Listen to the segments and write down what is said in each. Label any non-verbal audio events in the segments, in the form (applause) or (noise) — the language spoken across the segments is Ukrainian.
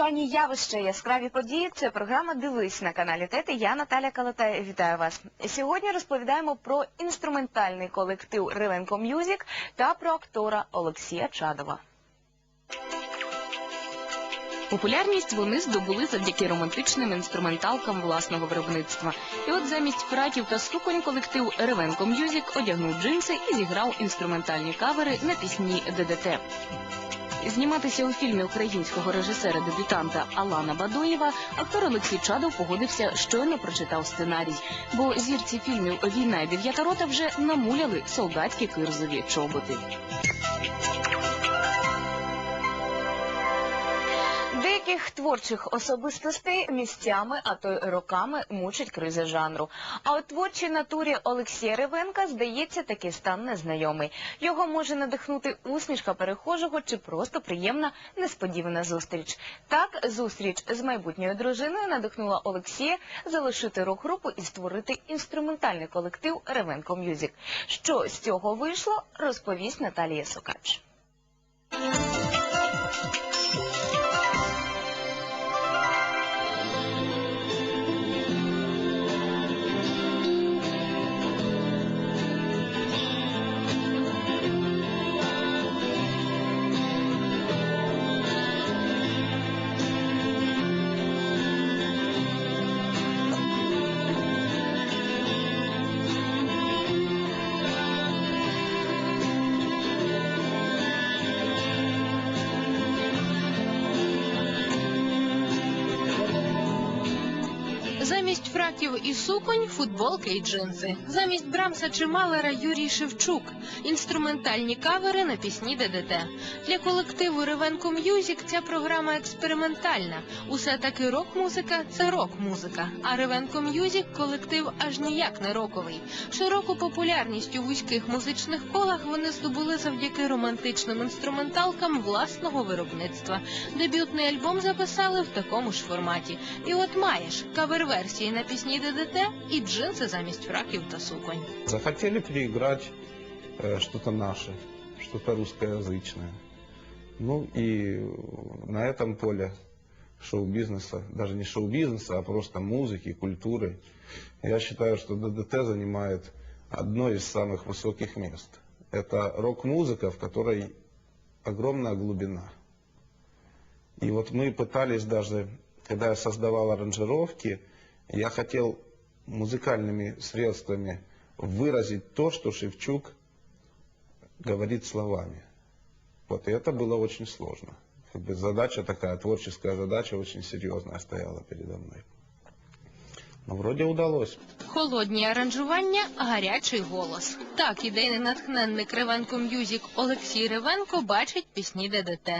незвичайні явища, яскраві події. Це програма Дивись на каналі ТЕТ. і Я Наталя Калата. Вітаю вас. Сьогодні розповідаємо про інструментальний колектив Ревенко М'юзік та про актора Олексія Чадова. Популярність вони здобули завдяки романтичним інструменталкам власного виробництва. І от замість фраків та суконь колектив Ревенко М'юзік одягнув джинси і зіграв інструментальні кавери на пісні ДДТ. Зніматися у фільмі українського режисера-дебютанта Алана Бадоєва актор Олексій Чадов погодився, щойно прочитав сценарій, бо зірці фільмів Війна і дев'ята рота вже намуляли солдатські кирзові чоботи. Деяких творчих особистостей місцями, а то й роками мучить кризи жанру. А от творчій натурі Олексія Ревенка, здається, такий стан незнайомий. Його може надихнути усмішка перехожого чи просто приємна несподівана зустріч. Так, зустріч з майбутньою дружиною надихнула Олексія залишити рок-групу і створити інструментальний колектив Ревенко М'юзік. Що з цього вийшло, розповість Наталія Сокач. Замість і суконь футболки і джинси. Замість Брамса чи Малера Юрій Шевчук. Інструментальні кавери на пісні ДДТ. Для колективу Ревенко М'юзік ця програма експериментальна. Усе таки рок-музика це рок-музика. А Ревенко М'юзік колектив аж ніяк не роковий. Широку популярність у вузьких музичних колах вони здобули завдяки романтичним інструменталкам власного виробництва. Дебютний альбом записали в такому ж форматі. І от маєш кавер-версії на пісні ДДТ і джинси замість фраків та суконь. Захотели переиграть э, что-то наше, что-то русскоязычное. Ну и на этом поле шоу-бизнеса, даже не шоу-бизнеса, а просто музыки, культуры, я считаю, что ДДТ занимает одно из самых высоких мест. Это рок-музыка, в которой огромная глубина. И вот мы пытались даже, когда я создавал аранжировки, я хотел музыкальными средствами выразить то, что Шевчук говорит словами. Вот, и это было очень сложно. Как бы задача такая, творческая задача очень серьезная стояла передо мной. Но вроде удалось. Холодні аранжування, гарячий голос. Так ідейний натхненник Ревенко М'юзік Олексій Ревенко бачить пісні ДДТ.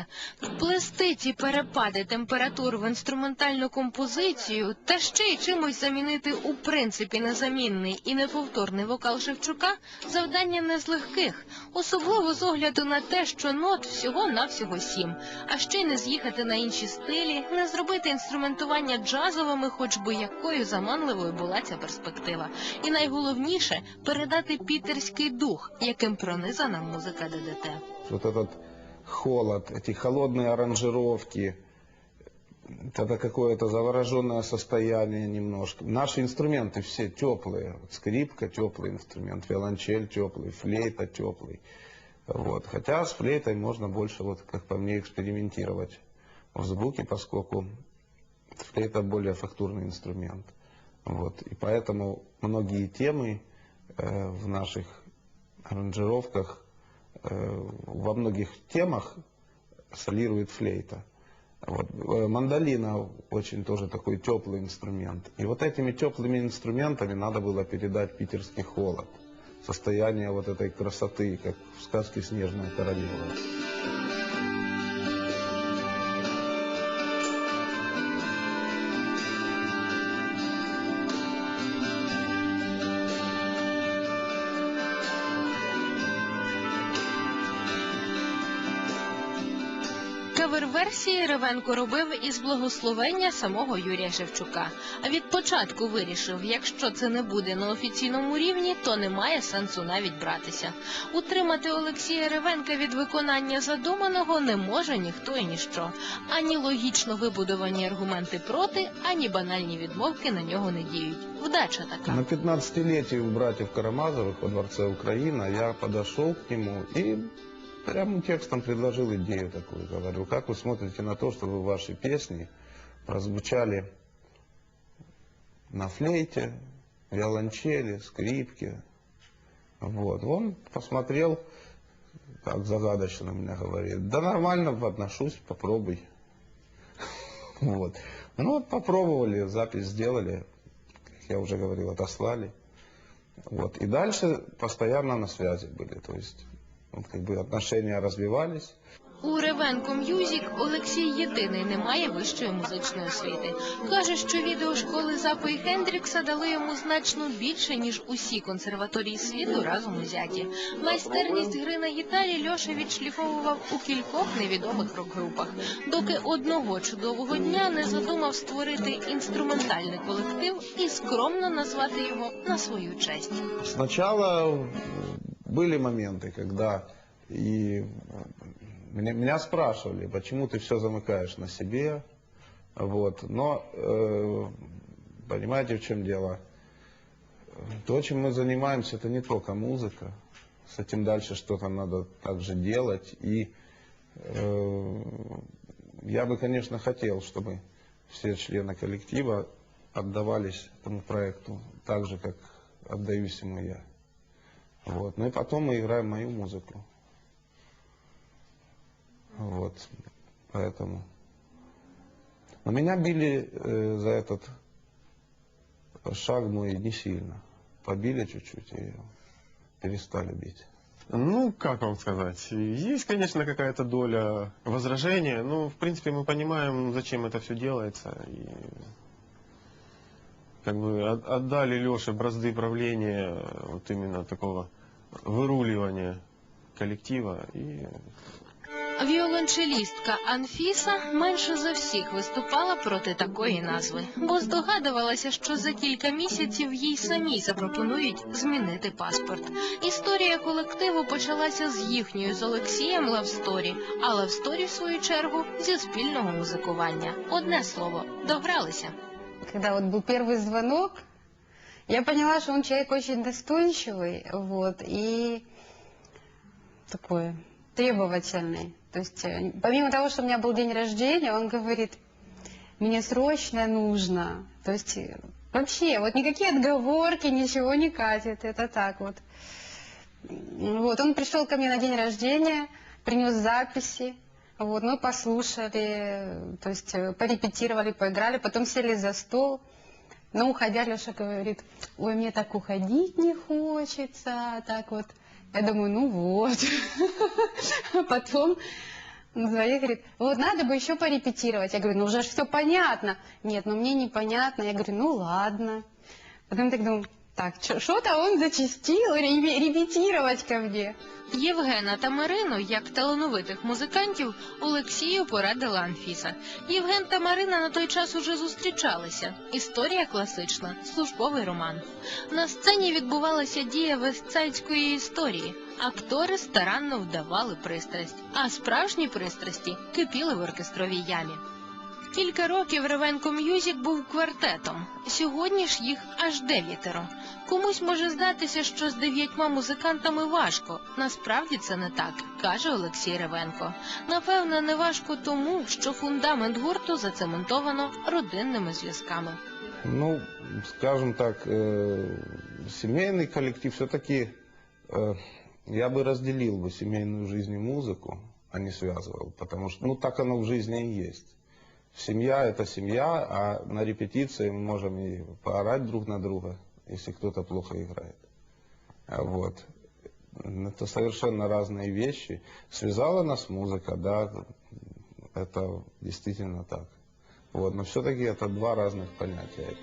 Вплести ці перепади температур в інструментальну композицію та ще й чимось замінити у принципі незамінний і неповторний вокал Шевчука завдання не з легких, особливо з огляду на те, що нот всього-навсього сім, а ще й не з'їхати на інші стилі, не зробити інструментування джазовими, хоч би якою заманливою була ця перспектива. І найголовніше передати пітерський дух, яким пронизана музика ДДТ. Вот этот холод, эти холодные аранжировки, это какое-то завороженное состояние немножко. Наши инструменты все теплые. Вот скрипка теплый инструмент, виолончель теплый, флейта теплый. Вот. Хотя с флейтой можно больше, вот, как по мне, экспериментировать в звуке, поскольку флейта более фактурный инструмент. Вот. И поэтому многие темы э, в наших аранжировках, э, во многих темах солирует флейта. Вот. Э, Мандолина очень тоже такой теплый инструмент. И вот этими теплыми инструментами надо было передать питерский холод. Состояние вот этой красоты, как в сказке «Снежная королева». Кавер-версії Ревенко робив із благословення самого Юрія Шевчука. А від початку вирішив, якщо це не буде на офіційному рівні, то немає сенсу навіть братися. Утримати Олексія Ревенка від виконання задуманого не може ніхто і ніщо. Ані логічно вибудовані аргументи проти, ані банальні відмовки на нього не діють. Вдача така. На 15-летие у братьев Карамазовых во Дворце Украина я подошел к нему и прямым текстом предложил идею такую. Говорю, как вы смотрите на то, чтобы ваши песни прозвучали на флейте, виолончели, скрипке. Вот. Он посмотрел, так загадочно меня говорит, да нормально отношусь, попробуй. (laughs) Вот. Ну вот попробовали, запись сделали, как я уже говорил, отослали. Вот. И дальше постоянно на связи были. То есть вот, как бы отношения развивались. У Ревенко М'юзік Олексій єдиний не має вищої музичної освіти. Каже, що відеошколи Запа і Хендрікса дали йому значно більше, ніж усі консерваторії світу разом узяті. Майстерність гри на гітарі Льоша відшліфовував у кількох невідомих рок-групах, доки одного чудового дня не задумав створити інструментальний колектив і скромно назвати його на свою честь. Сначала были моменты, когда и меня, меня спрашивали, почему ты все замыкаешь на себе. Вот. Но э, понимаете, в чем дело? То, чем мы занимаемся, это не только музыка. С этим дальше что-то надо также делать. И э, я бы, конечно, хотел, чтобы все члены коллектива отдавались этому проекту так же, как отдаюсь ему я. Вот. Ну и потом мы играем мою музыку. Вот. Поэтому. Но меня били э, за этот шаг мой не сильно. Побили чуть-чуть и перестали бить. Ну, как вам сказать? Есть, конечно, какая-то доля возражения, но, в принципе, мы понимаем, зачем это все делается. И как бы от- отдали Леше бразды правления вот именно такого выруливания коллектива. И Віолончелістка Анфіса менше за всіх виступала проти такої назви, бо здогадувалася, що за кілька місяців їй самій запропонують змінити паспорт. Історія колективу почалася з їхньою з Олексієм лавсторі, а лавсторі, в свою чергу, зі спільного музикування. Одне слово, догралися. Когда вот был первый звонок, я поняла, что он человек очень достойчивый, вот, и такой требовательный. То есть, э, помимо того, что у меня был день рождения, он говорит, мне срочно нужно. То есть, э, вообще, вот никакие отговорки, ничего не катит, это так вот. Вот, он пришел ко мне на день рождения, принес записи, вот, мы послушали, то есть э, порепетировали, поиграли, потом сели за стол. Но уходя, Леша говорит, ой, мне так уходить не хочется, так вот. Я думаю, ну вот. (laughs) Потом звонит, говорит, вот надо бы еще порепетировать. Я говорю, ну уже все понятно. Нет, ну мне непонятно. Я говорю, ну ладно. Потом так думаю, так, что-то он зачастил ре- репетировать ко мне. Євгена та Марину, як талановитих музикантів, Олексію порадила Анфіса. Євген та Марина на той час уже зустрічалися. Історія класична, службовий роман. На сцені відбувалася дія вестсайдської історії. Актори старанно вдавали пристрасть, а справжні пристрасті кипіли в оркестровій ямі. Кілька років Ревенко М'юзік був квартетом. Сьогодні ж їх аж дев'ятеро. Комусь може здатися, що з дев'ятьма музикантами важко. Насправді це не так, каже Олексій Ревенко. Напевно, не важко тому, що фундамент гурту зацементовано родинними зв'язками. Ну, скажем так, э, семейный коллектив все-таки э, я бы разделил бы семейную жизнь и музыку, а не связывал, потому что, ну, так оно в жизни и есть. Семья это семья, а на репетиции мы можем и поорать друг на друга, если кто-то плохо играет. А Вот. Это совершенно разные вещи. Связала нас музыка, да, это действительно так. Вот, но все-таки это два разных понятия.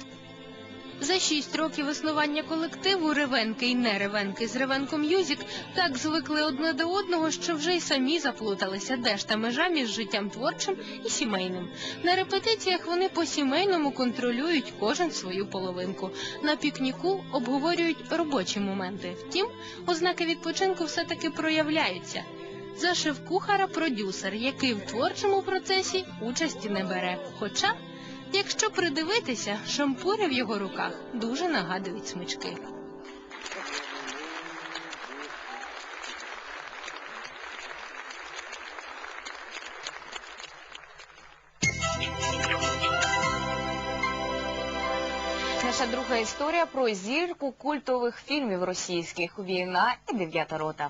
За шість років існування колективу Ревенки і не Ревенки з Ревенко М'юзік так звикли одне до одного, що вже й самі заплуталися, де ж та межа між життям творчим і сімейним. На репетиціях вони по сімейному контролюють кожен свою половинку. На пікніку обговорюють робочі моменти. Втім, ознаки відпочинку все-таки проявляються. За шеф-кухара продюсер, який в творчому процесі участі не бере. Хоча, якщо придивитися, шампури в його руках дуже нагадують смички. Наша друга історія про зірку культових фільмів російських Війна і дев'ята рота.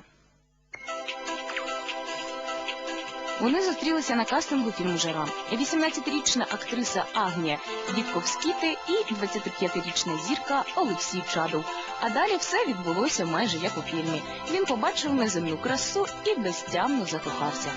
Вони зустрілися на кастингу фільму Жара. 18-річна актриса Агнія Вітковскіти і 25-річна зірка Олексій Чадов. А далі все відбулося майже як у фільмі. Він побачив неземну красу і безтямно закохався.